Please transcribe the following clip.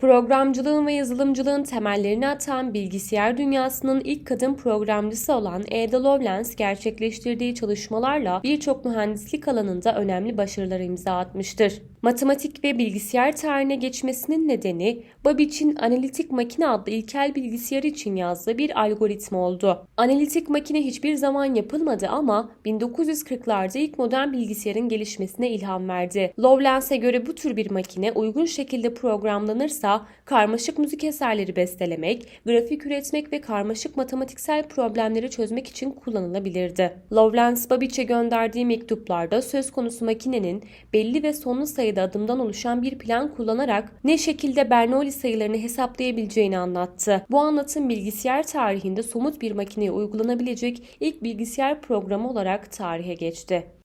Programcılığın ve yazılımcılığın temellerini atan bilgisayar dünyasının ilk kadın programcısı olan Ada Lovelace gerçekleştirdiği çalışmalarla birçok mühendislik alanında önemli başarılar imza atmıştır. Matematik ve bilgisayar tarihine geçmesinin nedeni Babbage'in analitik makine adlı ilkel bilgisayar için yazdığı bir algoritma oldu. Analitik makine hiçbir zaman yapılmadı ama 1940'larda ilk modern bilgisayarın gelişmesine ilham verdi. Lovelace'e göre bu tür bir makine uygun şekilde programlanırsa karmaşık müzik eserleri bestelemek, grafik üretmek ve karmaşık matematiksel problemleri çözmek için kullanılabilirdi. Lovelace Babbage'e gönderdiği mektuplarda söz konusu makinenin belli ve sonlu sayıda adımdan oluşan bir plan kullanarak ne şekilde Bernoulli sayılarını hesaplayabileceğini anlattı. Bu anlatım bilgisayar tarihinde somut bir makineye uygulanabilecek ilk bilgisayar programı olarak tarihe geçti.